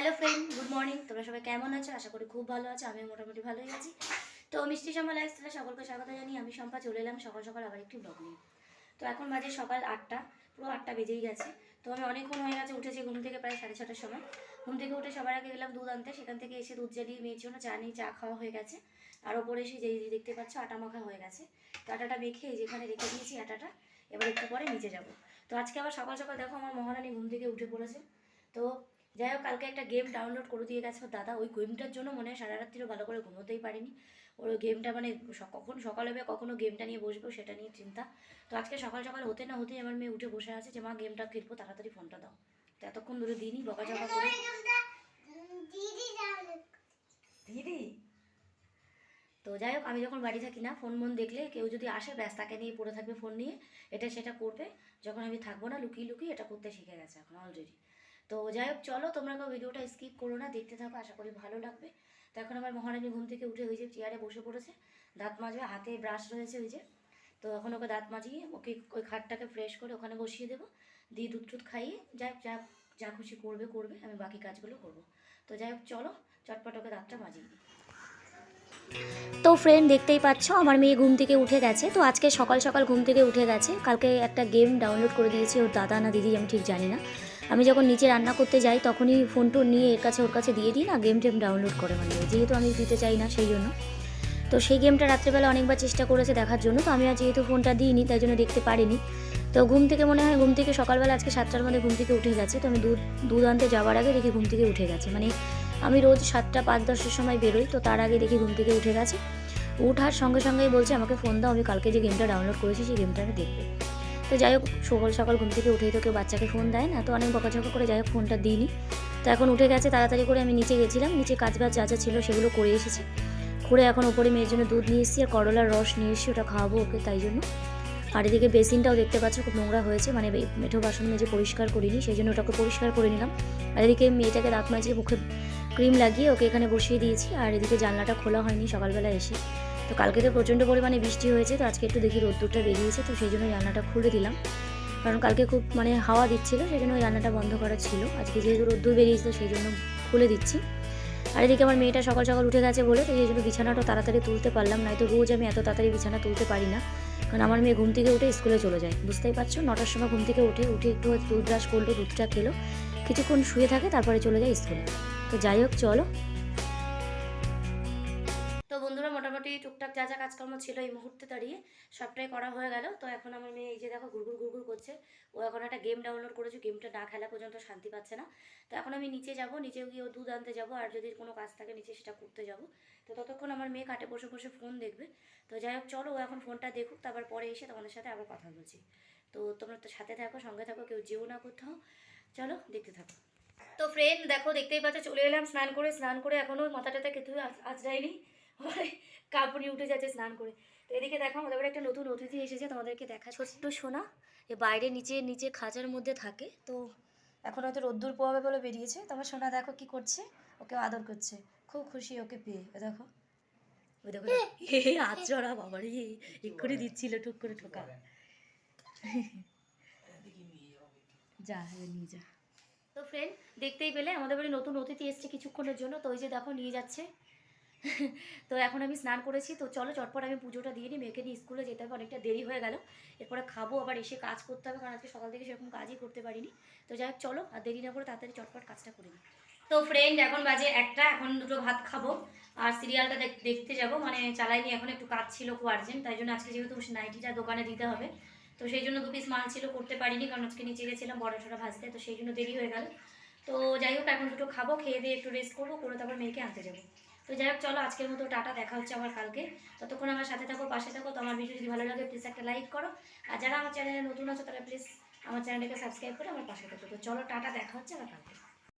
Hello friend good morning তোমরা সবাই কেমন আছো? আশা করি খুব ভালো আছো। আমি মোটামুটি ভালোই আছি। তো মিষ্টি সম্পা লাইফস্টাইলে সকলকে স্বাগত জানিয়ে আমি সম্পা চলে এলাম সকাল সকাল আবার একটি ব্লগ নিয়ে। তো এখন বাজে সকাল আটটা। পুরো আটটা বেজেই গেছে। তো আমি অনেকক্ষণ হয়ে গেছে উঠেছি ঘুম থেকে প্রায় সাড়ে ছটার সময়। ঘুম থেকে উঠে সবার আগে গেলাম দুধ আনতে। সেখান থেকে এসে দুধ জ্বালিয়ে মেয়ের জন্য চা নিয়ে চা খাওয়া হয়ে গেছে। আর ওপরে এসে যে দেখতে পাচ্ছ আটা মাখা হয়ে গেছে। তো আটাটা মেখে যেখানে রেখে দিয়েছি আটাটা। এবার একটু পরে নিচে যাব। তো আজকে আবার সকাল সকাল দেখো আমার মহারানী ঘুম থেকে উঠে পড়েছে। তো যাই হোক, কালকে একটা গেম ডাউনলোড করে দিয়ে গেছে দাদা। ওই গেমটার জন্য মনে হয় সারা রাত্রিও ভালো করে ঘুমোতেই পারিনি। ওর গেমটা মানে কখন সকাল হবে কখনো গেমটা নিয়ে বসবো সেটা নিয়ে চিন্তা। তো আজকে সকাল সকাল হতে না হতেই আমার মেয়ে উঠে বসে আছে যে, মা গেমটা খেলব, তাড়াতাড়ি ফোনটা দাও। তো এতক্ষণ ধরে দিনই বকাঝকা করে। দিদি? তো যাই হোক, আমি যখন বাড়ি থাকি না ফোন মন দেখলে কেউ যদি আসে, ব্যাস, তাকে নিয়ে পড়ে থাকবে ফোন নিয়ে। এটা সেটা করবে। যখন আমি থাকব না, লুকিয়ে লুকিয়ে এটা করতে শিখে গেছে এখন অলরেডি তো যাই হোক চলো, তোমরা কেউ ভিডিওটা স্কিপ করো না, দেখতে থাকো, আশা করি ভালো লাগবে। তো এখন আমার মহারানী ঘুম থেকে উঠে ওই যে চেয়ারে বসে পড়েছে, দাঁত মাজবে হাতে ব্রাশ রয়েছে ওই যে। তো এখন ওকে দাঁত মাজিয়ে ওকে ওই খাটটাকে ফ্রেশ করে ওখানে বসিয়ে দেবো। দিয়ে দুধ টুধ খাইয়ে যাই হোক, যা যা খুশি করবে করবে, আমি বাকি কাজগুলো করব। তো যাই হোক চলো, চটপট ওকে দাঁতটা মাজিয়ে তো ফ্রেন্ড দেখতেই পাচ্ছ, আমার মেয়ে ঘুম থেকে উঠে গেছে। তো আজকে সকাল সকাল ঘুম থেকে উঠে গেছে। কালকে একটা গেম ডাউনলোড করে দিয়েছি ওর দাদা না দিদি, আমি ঠিক জানি না। আমি যখন নিচে রান্না করতে যাই, তখনই ফোন টোন নিয়ে এর কাছে ওর কাছে দিয়ে দিই না গেম টেম ডাউনলোড করে মানে যেহেতু আমি দিতে চাই না সেই জন্য। তো সেই গেমটা রাত্রেবেলা অনেকবার চেষ্টা করেছে দেখার জন্য, তো আমি আর যেহেতু ফোনটা দিইনি, তাই জন্য দেখতে পারিনি। তো ঘুম থেকে মনে হয়, ঘুম থেকে সকালবেলা আজকে সাতটার মধ্যে ঘুম থেকে উঠে গেছে, তো আমি দুধ দুধ আনতে যাওয়ার আগে দেখি ঘুম থেকে উঠে গেছে। মানে আমি রোজ সাতটা পাঁচ দশের সময় বেরোই, তো তার আগে দেখি ঘুম থেকে উঠে গেছে। উঠার সঙ্গে সঙ্গেই বলছে, আমাকে ফোন দাও, আমি কালকে যে গেমটা ডাউনলোড করেছি, সেই গেমটা আমি দেখব। তো যাই হোক, সকাল সকাল ঘুম থেকে উঠেই তো কেউ বাচ্চাকে ফোন দেয় না, তো অনেক বকাঝকা করে যাই হোক ফোনটা দিইনি। তো এখন উঠে গেছে, তাড়াতাড়ি করে আমি নিচে গেছিলাম, নিচে কাজ বাজ যা যা ছিল সেগুলো করে এসেছি। করে এখন ওপরে মেয়ের জন্য দুধ নিয়ে এসেছি, আর করলার রস নিয়ে এসেছি, ওটা খাওয়াবো ওকে তাই জন্য। আর এদিকে বেসিনটাও দেখতে পাচ্ছ, খুব নোংরা হয়েছে মানে মেঠো বাসন মেজে পরিষ্কার করিনি, সেই জন্য ওটাকে পরিষ্কার করে নিলাম। আর এদিকে মেয়েটাকে দাঁত মাজিয়ে মুখে ক্রিম লাগিয়ে ওকে এখানে বসিয়ে দিয়েছি, আর এদিকে জানলাটা খোলা হয়নি সকালবেলা এসে। তো কালকে তো প্রচণ্ড পরিমাণে বৃষ্টি হয়েছে, তো আজকে একটু দেখি রোদ্দুরটা বেরিয়েছে, তো সেই জন্য রান্নাটা খুলে দিলাম। কারণ কালকে খুব মানে হাওয়া দিচ্ছিল সেই জন্য জানলাটা বন্ধ করা ছিল। আজকে যেহেতু রোদ্দুর বেরিয়েছে সেই জন্য খুলে দিচ্ছি। আর এদিকে আমার মেয়েটা সকাল সকাল উঠে গেছে বলে, তো সেই জন্য বিছানাটা তাড়াতাড়ি তুলতে পারলাম, নয়তো রোজ আমি এত তাড়াতাড়ি বিছানা তুলতে পারি না। কারণ আমার মেয়ে ঘুম থেকে উঠে স্কুলে চলে যায়, বুঝতেই পারছ? নটার সময় ঘুম থেকে উঠে উঠে একটু দুধ ব্রাশ করল, দুধটা খেলো, কিছুক্ষণ শুয়ে থাকে, তারপরে চলে যায় স্কুলে। তো যাই হোক, চলো মোটামুটি টুকটাক যা যা কাজকর্ম ছিল এই মুহূর্তে দাঁড়িয়ে সবটাই করা হয়ে গেল। তো এখন আমার মেয়ে এই যে দেখো গুড়গুড় গুড়গুড় করছে। ও এখন একটা গেম ডাউনলোড করেছে গেমটা না খেলা পর্যন্ত শান্তি পাচ্ছে না। তো এখন আমি নিচে যাব, নিচে গিয়ে ও দুধ আনতে যাব, আর যদি কোনো কাজ থাকে নিচে সেটা করতে যাব। তো ততক্ষণ আমার মেয়ে কাটে বসে বসে ফোন দেখবে। তো যাই হোক, চলো ও এখন ফোনটা দেখুক, তারপর পরে এসে তোমাদের সাথে আবার কথা বলছি। তো তোমরা তো সাথে থাকো, সঙ্গে থাকো, কেউ যেও না কোথাও। চলো, দেখতে থাকো। তো ফ্রেন্ড দেখো, দেখতেই পাচ্ছ, চলে এলাম, স্নান করে স্নান করে এখনও মাথাটাতে কিছু আজরাইনি মানে কাপড়ি উঠে যাচ্ছে স্নান করে। তো এদিকে দেখো আমাদের বাড়ি একটা নতুন অতিথি এসেছে তোমাদেরকে দেখা ছোট্ট সোনা এ বাইরে নিচে নিচে খাঁচার মধ্যে থাকে। তো এখন হয়তো রোদ্দুর পোয়াবে বলে বেরিয়েছে। তো আমার সোনা দেখো কি করছে ওকে আদর করছে। খুব খুশি ওকে পেয়ে দেখো। ওই দেখো হে আচরা বাবা রে এক্ষুনি দিচ্ছিল টুক করে ঠোকা। যা নিয়ে যা। তো ফ্রেন্ড দেখতেই পেলে আমাদের বাড়ি নতুন অতিথি এসছে কিছুক্ষণের জন্য। তো ওই যে দেখো নিয়ে যাচ্ছে। তো এখন আমি স্নান করেছি, তো চলো চটপট আমি পুজোটা দিয়ে নিই, মেয়েকে নিয়ে স্কুলে যেতে হবে, অনেকটা দেরি হয়ে গেল। এরপরে খাব, আবার এসে কাজ করতে হবে, কারণ আজকে সকাল থেকে সেরকম কাজই করতে পারিনি। তো যাই হোক, চলো, আর দেরি না করে তাড়াতাড়ি চটপট কাজটা করে নিই। তো ফ্রেন্ড এখন বাজে একটা, এখন দুটো ভাত খাব, আর সিরিয়ালটা দেখ- দেখতে যাব। মানে চালাইনি, এখন একটু কাজ ছিল খুব আর্জেন্ট তাই জন্য আজকে যেহেতু নাইটিটা দোকানে দিতে হবে, তো সেই জন্য দু পিস মাল ছিল, করতে পারিনি, কারণ আজকে নিচে গেছিলাম বড় ছোটো ভাজতে, তো সেই জন্য দেরি হয়ে গেল। তো যাই হোক, এখন দুটো খাব, খেয়ে দিয়ে একটু রেস্ট করব, করে তারপর মেয়েকে আনতে যাব। তো যাই হোক, চলো আজকের মতো টাটা, দেখা হচ্ছে আমার কালকে। ততক্ষণ আমার সাথে থাকো, পাশে থাকো, তো আমার ভিডিও যদি ভালো লাগে প্লিজ একটা লাইক করো। আর যারা আমার চ্যানেলে নতুন আছো, তারা প্লিজ আমার চ্যানেলটাকে সাবস্ক্রাইব করে আমার পাশে থাকো। তো চলো, টাটা, দেখা হচ্ছে আমার কালকে।